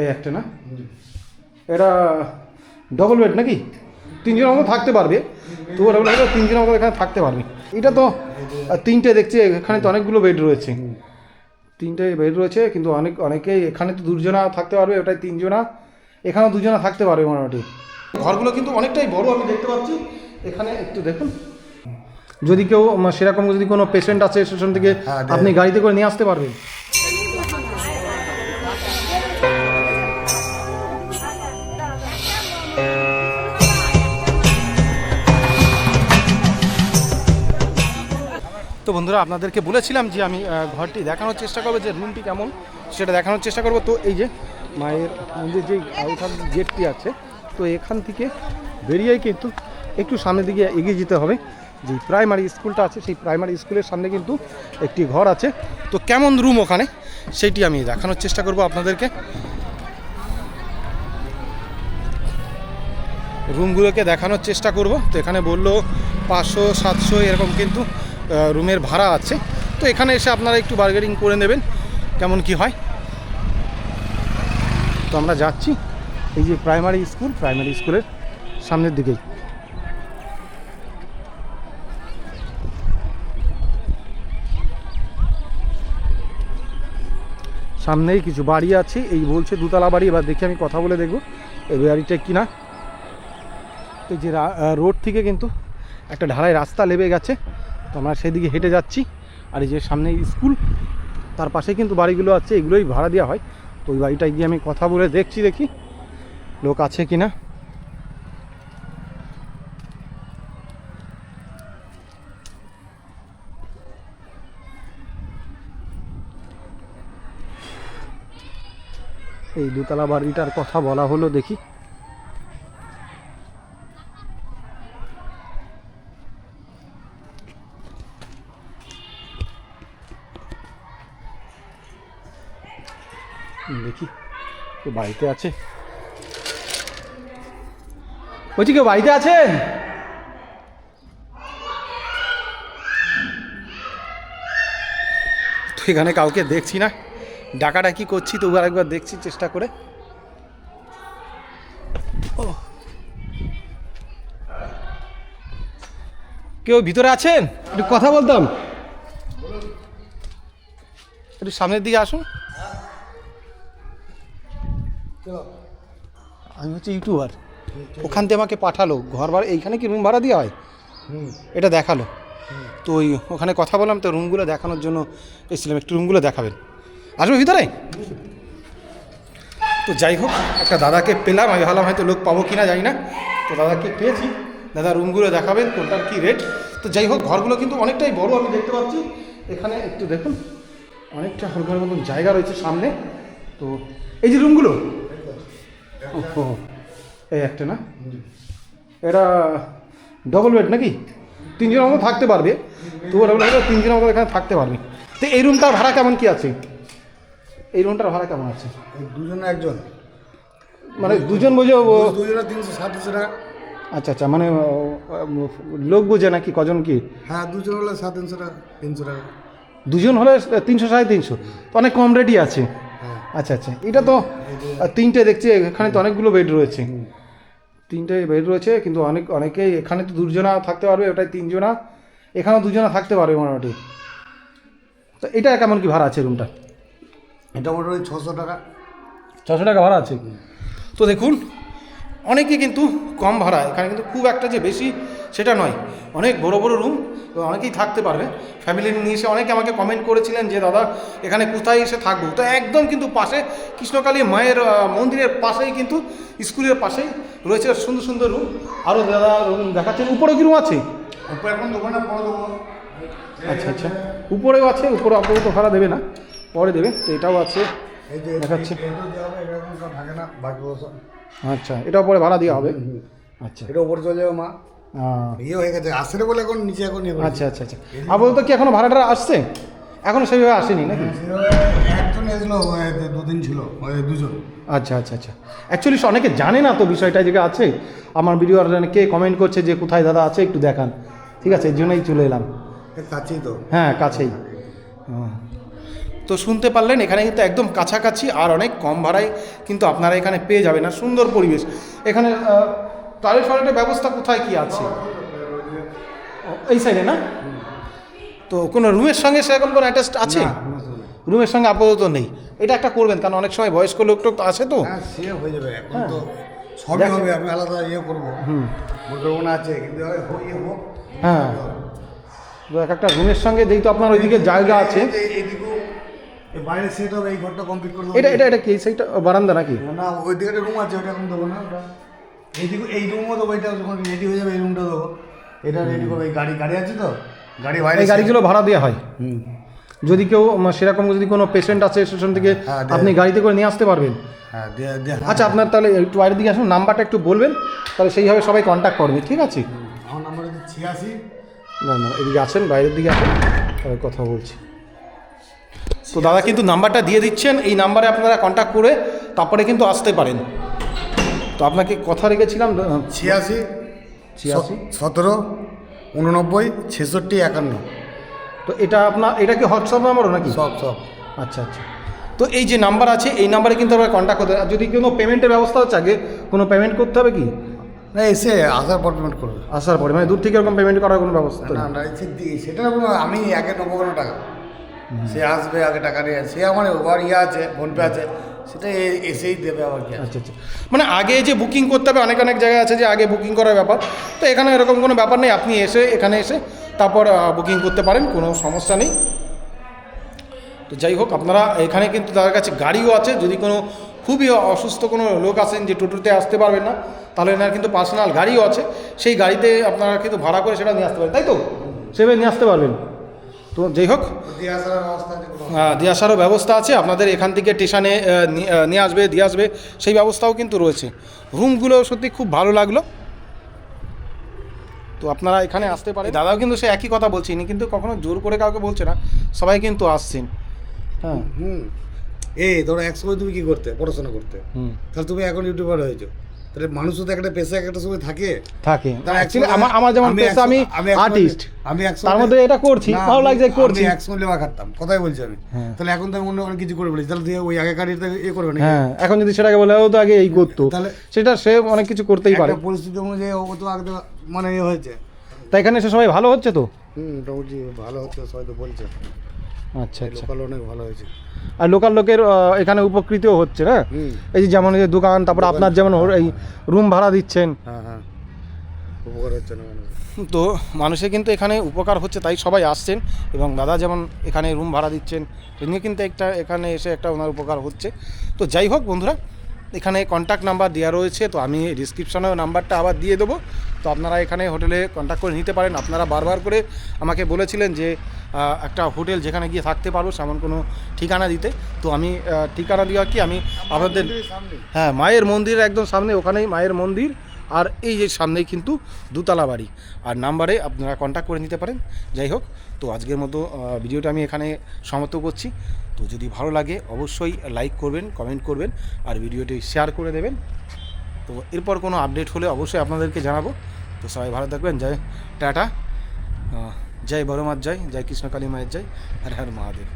এই একটা না? এটা ডবল বেড নাকি? তিনজনের মতো থাকতে পারবে। তো ওরা বলে হলো তিনজনের মতো এখানে থাকতে পারবে। এটা তো তিনটে দেখছি এখানে তো অনেকগুলো বেড রয়েছে। তিনটে বেড রয়েছে কিন্তু অনেক অনেকেই এখানে তো দুজনা থাকতে পারবে ওটাই তিনজনা। এখানেও দুজনা থাকতে পারবে মোটামুটি। ঘরগুলো কিন্তু অনেকটাই বড় আমি দেখতে পাচ্ছি। এখানে একটু দেখুন। যদি কেউ সেরকম যদি কোনো পেশেন্ট আছে স্টেশন থেকে হ্যাঁ, আপনি গাড়িতে করে নিয়ে আসতে পারবেন? তো বন্ধুরা, আপনাদেরকে বলেছিলাম যে আমি ঘরটি দেখানোর চেষ্টা করব, যে রুমটি কেমন, সেটা দেখানোর চেষ্টা করব। তো এই যে মায়ের মন্দির যে আউটার গেটটি আছে, তো এখান থেকে বেরিয়েই কিন্তু একটু সামনের দিকে এগিয়ে যেতে হবে। যে প্রাইমারি স্কুলটা আছে, সেই প্রাইমারি স্কুলের সামনে কিন্তু একটি ঘর আছে। তো কেমন রুম ওখানে সেইটি আমি দেখানোর চেষ্টা করব আপনাদেরকে। রুমগুলোকে দেখানোর চেষ্টা করব। তো এখানে বলল পাঁচশো, সাতশো, এরকম কিন্তু রুমের ভাড়া আছে। তো এখানে এসে আপনারা একটু বার্গেনিং করে নেবেন, কেমন কি হয়। তো আমরা যাচ্ছি, এই যে প্রাইমারি স্কুল প্রাইমারি স্কুলের সামনের দিকেই। সামনেই কিছু বাড়ি আছে, এই বলছে দুতলা বাড়ি, এবার দেখি আমি কথা বলে দেখব, এই বাড়িটা কিনা। এই যে রোড থেকে কিন্তু একটা ঢালাই রাস্তা লেবে গেছে। তো আমরা সেদিকে হেঁটে যাচ্ছি। আর এই যে সামনে স্কুল, তার পাশে কিন্তু বাড়িগুলো আছে, এগুলোই ভাড়া দেওয়া হয়। তো ওই বাড়িটায় গিয়ে আমি কথা বলে দেখছি, দেখি লোক আছে কি না এই দোতলা বাড়িটার কথা বলা হলো, দেখি। দেখি কেউ বাড়িতে আছে? বলছি কেউ বাড়িতে আছেন তো এখানে কাউকে দেখছি না। ডাকাডাকি করছি তবু আরেকবার দেখছি, চেষ্টা করে। ও। কেউ ভিতরে আছেন? একটু কথা বলতাম। একটু সামনের দিকে আসুন। আমি হচ্ছে ইউটিউবার। ওখান থেকে আমাকে পাঠালো ঘর ভাড়া এইখানে কি রুম ভাড়া দেওয়া হয়? এটা দেখাল। তো ওই ওখানে কথা বললাম তো রুমগুলো দেখানোর জন্য এসেছিলাম একটু রুমগুলো দেখাবেন। আসবে ভিতরে? তো যাই হোক একটা দাদাকে পেলাম আমি ভাবলাম হয়তো লোক পাবো কিনা জানি না। তো দাদাকে পেয়েছি। দাদা রুমগুলো দেখাবেন কোনটার কী রেট তো যাই হোক ঘরগুলো কিন্তু অনেকটাই বড় আমি দেখতে পাচ্ছি। এখানে একটু দেখুন অনেকটা হলঘরের মতন জায়গা রয়েছে সামনে। তো এই যে রুমগুলো ওহো এই একটা না? এটা ডবল বেড নাকি? তিনজনের মতো থাকতে পারবে। তো তিনজনের মতো এখানে থাকতে পারবে। তো এই রুমটার ভাড়া কেমন কি আছে? এই রুমটার ভাড়া কেমন আছে? দুজনে একজন? মানে দুজন বোঝে ও- দুজনে তিনশো সাতশো টাকা আচ্ছা আচ্ছা মানে ও, ও, লোক বোঝে নাকি কজন কি? হ্যাঁ দুজন হলে সাত তিনশো টাকা তিনশো টাকা। দুজন হলে তিনশো সাড়ে তিনশো। তো অনেক কম রেটই আছে। হ্যাঁ। আচ্ছা আচ্ছা এটা তো আহ, তিনটে দেখছি এখানে তো অনেকগুলো বেড রয়েছে। তিনটে বেড রয়েছে কিন্তু অনেক অনেকেই এখানে তো দুজনা থাকতে পারবে ওটাই তিনজনা। এখানেও দুজনা থাকতে পারবে মোটামুটি। তো এটা কেমন কি ভাড়া আছে রুমটা এটা মোটামুটি ছশো টাকা। ছশো টাকা ভাড়া আছে। তো দেখুন অনেকে কিন্তু কম ভাড়া এখানে কিন্তু খুব একটা যে বেশি সেটা নয়। অনেক বড় বড় রুম অনেকেই থাকতে পারবে। ফ্যামিলি নিয়ে এসে অনেকে আমাকে কমেন্ট করেছিলেন যে দাদা এখানে কোথায় এসে থাকব? তো একদম কিন্তু পাশে কৃষ্ণকালী মায়ের মন্দিরের পাশেই কিন্তু স্কুলের পাশেই রয়েছে সুন্দর সুন্দর রুম আরও দাদা রুম দেখাচ্ছেন। উপরে কি রুম আছে? উপরে এখন দোকানে আচ্ছা আচ্ছা। উপরেও আছে উপরে আপাতত ভাড়া দেবে না পরে দেবে। তো এটাও আছে। দেখাচ্ছে। এটা এটা আচ্ছা এটাও পরে ভাড়া দেওয়া হবে? আচ্ছা। এটা উপরে চলে যাবে মা ইয়ে হয়ে গেছে আসলে বলে এখন নিচে এখন ইয়ে আচ্ছা আচ্ছা আচ্ছা। কি এখনও ভাড়াটা আসছে? এখনও সেইভাবে আসেনি নাকি? একজন দুদিন ছিল দুজন। আচ্ছা আচ্ছা আচ্ছা। অ্যাকচুয়ালি অনেকে জানে না তো বিষয়টা যে আছে। আমার ভিডিও কে কমেন্ট করছে যে কোথায় দাদা আছে একটু দেখান। ঠিক আছে এর জন্যই চলে এলাম। কাছেই তো। হ্যাঁ কাছেই। হ্যাঁ। তো শুনতে পারলেন এখানে কিন্তু একদম কাছাকাছি আর অনেক কম ভাড়ায় কিন্তু আপনারা এখানে পেয়ে যাবেন। আর সুন্দর পরিবেশ। এখানে টয়লেট ফয়লেটের ব্যবস্থা কোথায় কি আছে? এই সাইডে না? তো কোনো রুমের সঙ্গে সেরকম কোনো অ্যাটাচ আছে। রুমের সঙ্গে আপাতত নেই। এটা একটা করবেন কারণ অনেক সময় বয়স্ক লোক টোক তো আছে তো। হ্যাঁ সে হয়ে যাবে। এখন তো সবই হবে আমি আলাদা ইয়ে করব। পরিকল্পনা আছে কিন্তু ইয়ে হ্যাঁ। এক একটা রুমের সঙ্গে যেহেতু আপনার ওইদিকে জায়গা আছে। এইদিকেও বাইরে সেট হবে এই ঘরটা কমপ্লিট করে দেবো এটা এটা এটা কি? সেইটা বারান্দা নাকি? না ওই দিকে রুম আছে ওটা এখন দেবো না ওটা। এইদিকে এই রুমও দেবো এটা যখন রেডি হয়ে যাবে এই রুমটা দেবো। এটা রেডি করব। এই গাড়ি গাড়ি আছে তো? গাড়ি বাইরে এই গাড়িগুলো ভাড়া দেওয়া হয়। হুম। যদি কেউ সেরকম যদি কোনো পেশেন্ট আছে স্টেশন থেকে হ্যাঁ, আপনি গাড়িতে করে নিয়ে আসতে পারবেন। হ্যাঁ আচ্ছা আপনার তাহলে একটু বাইরের দিকে আসুন নাম্বারটা একটু বলবেন তাহলে সেইভাবে সবাই কন্ট্যাক্ট করবে ঠিক আছে? আমার নাম্বার ছিয়াশি। না না এদিকে আসেন বাইরের দিকে আসেন কথা বলছি। তো দাদা কিন্তু নাম্বারটা দিয়ে দিচ্ছেন এই নাম্বারে আপনারা কন্ট্যাক্ট করে তারপরে কিন্তু আসতে পারেন। তো আপনাকে কথা রেখেছিলাম ছিয়াশি ছিয়াশি। সতেরো উননব্বই ছেষট্টি একান্ন। তো এটা আপনার এটা কি হোয়াটসঅ্যাপ নাম্বারও নাকি? সব সব। আচ্ছা আচ্ছা। তো এই যে নাম্বার আছে এই নাম্বারে কিন্তু আমরা কন্ট্যাক্ট করতে আর যদি কোনো পেমেন্টের ব্যবস্থা হচ্ছে আগে কোনো পেমেন্ট করতে হবে কি? না এসে আসার পর পেমেন্ট করবে। আসার পরে মানে দূর থেকে এরকম পেমেন্ট করার কোনো ব্যবস্থা না? না সেটা আমি আগে নেব কোনো টাকা। সে আসবে আগে টাকা নিয়ে সে আমার ওর ইয়ে আছে ফোনপে আছে সেটা এসেই দেবে আবার কি। আচ্ছা আচ্ছা। মানে আগে যে বুকিং করতে হবে অনেক অনেক জায়গায় আছে যে আগে বুকিং করার ব্যাপার। তো এখানে এরকম কোনো ব্যাপার নেই আপনি এসে এখানে এসে তারপর বুকিং করতে পারেন কোনো সমস্যা নেই। তো যাই হোক আপনারা এখানে কিন্তু তাদের কাছে গাড়িও আছে যদি কোনো খুবই অসুস্থ কোনো লোক আসেন যে টোটোতে আসতে পারবেন না তাহলে এনার কিন্তু পার্সোনাল গাড়িও আছে। সেই গাড়িতে আপনারা কিন্তু ভাড়া করে সেটা নিয়ে আসতে পারেন তাই তো? সেভাবে নিয়ে আসতে পারবেন। তো যাই হোক। দিয়ে আছে দিয়ে আসারও ব্যবস্থা আছে আপনাদের এখান থেকে স্টেশনে নিয়ে আসবে দিয়ে আসবে সেই ব্যবস্থাও কিন্তু রয়েছে। রুমগুলো সত্যি খুব ভালো লাগল। তো আপনারা এখানে আসতে পারেন। দাদাও কিন্তু সে একই কথা বলছে ইনি কিন্তু কখনো জোর করে কাউকে বলছে না সবাই কিন্তু আসছেন। হ্যাঁ। হুম। এই ধরো এক সময় তুমি কি করতে? পড়াশোনা করতে? হুম। তাহলে তুমি এখন ইউটিউবার হয়েছো। তাহলে মানুষও তো একটা পেশা একটা সময় থাকে। থাকে। আমার আমার যেমন পেশা আমি আর্টিস্ট আমি তার মধ্যে এটা করছি ভালো লাগছে করছি। লেবা খাটতাম কথাই বলছি আমি। হ্যাঁ। তাহলে এখন তো আমি অন্য কোনো কিছু করে বলেছি তাহলে তুই ওই আগেকার ইয়েতে ইয়ে করবে না হ্যাঁ এখন যদি সেটাকে বলে ও তো আগে এই করতো। তাহলে সেটা সে অনেক কিছু করতেই পারে। একটা পরিস্থিতি অনুযায়ী ও তো আগে মানে ইয়ে হয়েছে। তাই এখানে এসে সবাই ভালো হচ্ছে তো? হুম মোটামুটি ভালো হচ্ছে সবাই তো বলছে। আচ্ছা আচ্ছা। লোকাল অনেক ভালো হয়েছে। আর লোকাল লোকের এখানে উপকৃতও হচ্ছে না? এই যে যেমন যে দোকান তারপর আপনার যেমন এই রুম ভাড়া দিচ্ছেন। হ্যাঁ হ্যাঁ। উপকার হচ্ছে না মানে। তো মানুষের কিন্তু এখানে উপকার হচ্ছে তাই সবাই আসছেন। এবং দাদা যেমন এখানে রুম ভাড়া দিচ্ছেন তিনি কিন্তু একটা এখানে এসে একটা ওনার উপকার হচ্ছে। তো যাই হোক বন্ধুরা এখানে কন্ট্যাক্ট নাম্বার দেওয়া রয়েছে তো আমি ডিসক্রিপশনেও নাম্বারটা আবার দিয়ে দেবো। তো আপনারা এখানে হোটেলে কন্ট্যাক্ট করে নিতে পারেন। আপনারা বারবার করে আমাকে বলেছিলেন যে একটা হোটেল যেখানে গিয়ে থাকতে পারব সেমন কোনো ঠিকানা দিতে। তো আমি ঠিকানা দেওয়া কি? আমি আপনাদের হ্যাঁ মায়ের মন্দিরের একদম সামনে ওখানেই মায়ের মন্দির। আর এই যে সামনেই কিন্তু দুতলা বাড়ি। আর নাম্বারে আপনারা কন্ট্যাক্ট করে নিতে পারেন। যাই হোক তো আজকের মতো ভিডিওটা আমি এখানে সমাপ্ত করছি। তো যদি ভালো লাগে, অবশ্যই লাইক করবেন কমেন্ট করবেন, আর ভিডিওটি শেয়ার করে দেবেন। তো এরপর কোনো আপডেট হলে অবশ্যই আপনাদেরকে জানাব। তো সবাই ভালো থাকবেন, জয় টাটা। জয় বড় জয় জয় জয় কৃষ্ণকালী মায়ের জয় আর হর মহাদেব।